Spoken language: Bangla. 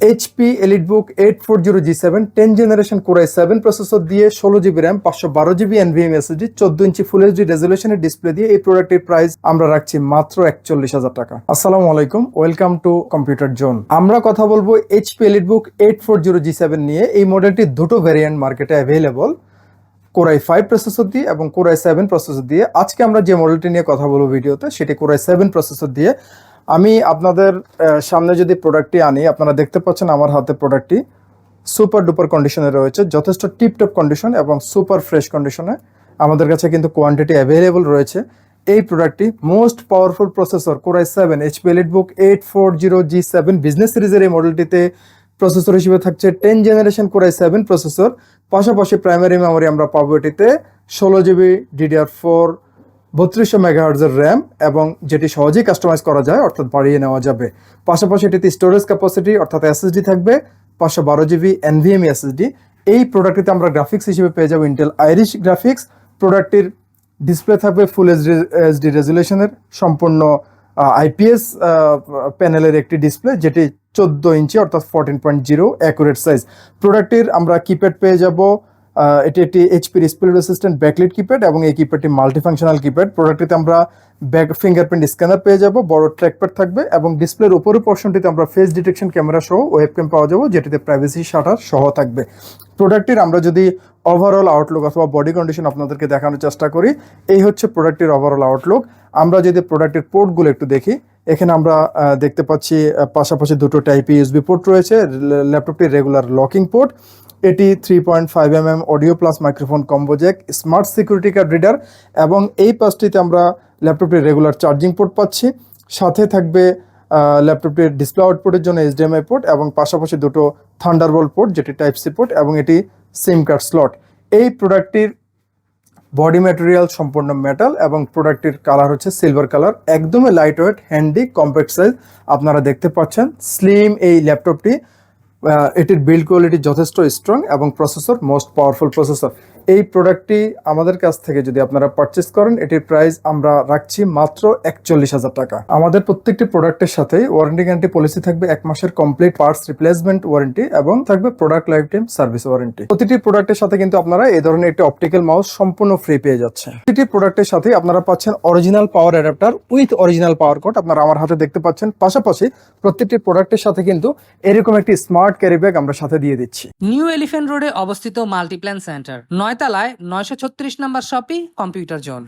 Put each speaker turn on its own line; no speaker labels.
HP EliteBook eight four zero G seven ten generation core i seven processor দিয়ে ষোলো জিবি র্যাম পাঁচশো বারো জিবি এনভিএম এসএসডি চোদ্দ ইঞ্চি ফুল এইচডি রেজলিউশনের ডিসপ্লে দিয়ে এই প্রোডাক্টের প্রাইস আমরা রাখছি মাত্র একচল্লিশ হাজার টাকা। আসসালামু আলাইকুম ওয়েলকাম টু কম্পিউটার জোন আমরা কথা বলব HP EliteBook eight four zero G seven নিয়ে। এই মডেলটি দুটো ভ্যারিয়েন্ট মার্কেটে অ্যাভেলেবল কোরাই ফাইভ প্রসেসর দিয়ে এবং কোরাই সেভেন প্রসেসর দিয়ে। আজকে আমরা যে মডেলটি নিয়ে কথা বলব ভিডিওতে সেটি কোরাই সেভেন প্রসেসর দিয়ে আমি আপনাদের সামনে যদি প্রোডাক্টটি আনি, আপনারা দেখতে পাচ্ছেন আমার হাতে প্রোডাক্টটি সুপার ডুপার কন্ডিশনে রয়েছে, যথেষ্ট টিপটপ কন্ডিশন এবং সুপার ফ্রেশ কন্ডিশনে আমাদের কাছে কিন্তু কোয়ান্টিটি অ্যাভেলেবল রয়েছে। এই প্রোডাক্টটি most powerful processor core i seven HP book eight four zero G seven business সিরিজের এই মডেলটিতে প্রসেসর হিসেবে থাকছে ten generation core i seven processor পাশাপাশি প্রাইমারি মেমোরি আমরা পাবো এটিতে ষোলো জিবি ডিডিআর ফোর বত্রিশশো মেগাহার্জের র্যাম এবং যেটি সহজেই কাস্টমাইজ করা যায়, অর্থাৎ বাড়িয়ে নেওয়া যাবে। পাশাপাশি এটিতে স্টোরেজ ক্যাপাসিটি অর্থাৎ এসএসডি থাকবে, পাঁচশো বারো জিবি এনভিএমই এসএসডি এই প্রোডাক্টটিতে আমরা গ্রাফিক্স হিসেবে পেয়ে যাব ইন্টেল আইরিশ গ্রাফিক্স প্রোডাক্টটির ডিসপ্লে থাকবে ফুল এইচডি রেজুলেশনের সম্পূর্ণ আইপিএস প্যানেলের একটি ডিসপ্লে যেটি চোদ্দ ইঞ্চি, অর্থাৎ fourteen point zero accurate size প্রোডাক্টটির আমরা কিপ্যাড পেয়ে যাব এটি একটি HP speed resistant backlit keypad এবং এই কিপ্যাডটি মাল্টিফাংশনাল কিপ্যাড প্রোডাক্টটিতে আমরা ব্যাক ফিঙ্গারপ্রিন্ট স্ক্যানার পেয়ে যাব, বড় ট্র্যাকপ্যাড থাকবে এবং ডিসপ্লের উপরের পোর্শনটিতে আমরা ফেস ডিটেকশন ক্যামেরা সহ ওয়েব ক্যাম পাওয়া যাব, যেটিতে প্রাইভেসি শাটার সহ থাকবে। প্রোডাক্টটির আমরা যদি ওভারঅল আউটলুক অথবা বডি কন্ডিশন আপনাদেরকে দেখানোর চেষ্টা করি, এই হচ্ছে প্রোডাক্টটির ওভারঅল আউটলুক আমরা যদি প্রোডাক্টের পোর্টগুলো একটু দেখি, এখানে আমরা দেখতে পাচ্ছি পাশাপাশি দুটো টাইপ ইউএসবি পোর্ট রয়েছে ল্যাপটপটির রেগুলার লকিং পোর্ট এটি three point five M M audio plus microphone combo jack smart security card reader এবং এই পাঁচটিতে আমরা ল্যাপটপটির রেগুলার চার্জিং পোর্ট পাচ্ছি। সাথে থাকবে ল্যাপটপটির ডিসপ্লে আউটপুটের জন্য এইচডিএমআই পোর্ট এবং পাশাপাশি দুটো থান্ডারবোল্ট পোর্ট যেটি টাইপ সি পোর্ট এবং এটি সিম কার্ড স্লট এই প্রোডাক্টটির বডি ম্যাটেরিয়াল সম্পূর্ণ মেটাল এবং প্রোডাক্টটির কালার হচ্ছে সিলভার কালার একদমই light weight handy compact size আপনারা দেখতে পাচ্ছেন। স্লিম এই ল্যাপটপটি এটির বিল্ড কোয়ালিটি যথেষ্ট স্ট্রং এবং প্রসেসর মোস্ট পাওয়ারফুল প্রসেসর এই প্রোডাক্টটি আমাদের কাছ থেকে যদি আপনারা পারচেস করেন, এটির প্রাইস আমরা রাখছি মাত্র একচল্লিশ হাজার টাকা। আমাদের প্রত্যেকটি প্রোডাক্টের সাথে ওয়ারেন্টি গ্যারান্টি পলিসি থাকবে, এক মাসের কমপ্লিট পার্টস রিপ্লেসমেন্ট ওয়ারেন্টি এবং থাকবে product life time service warranty প্রতিটি প্রোডাক্টের সাথে কিন্তু আপনারা এই ধরনের একটি অপটিক্যাল মাউস সম্পূর্ণ ফ্রি পেয়ে যাচ্ছে প্রতিটি প্রোডাক্টের সাথে আপনারা পাচ্ছেন original power adapter with original power cord আপনারা আমার হাতে দেখতে পাচ্ছেন, পাশাপাশি প্রত্যেকটি প্রোডাক্টের সাথে কিন্তু এরকম একটি স্মার্ট ক্যারি ব্যাগ আমরা সাথে দিয়ে দিচ্ছি।
নিউ এলিফ্যান্ট রোডে অবস্থিত মাল্টিপ্ল্যান সেন্টার নয়তলায় নয়শো ছত্রিশ নম্বর শপি কম্পিউটার জোন।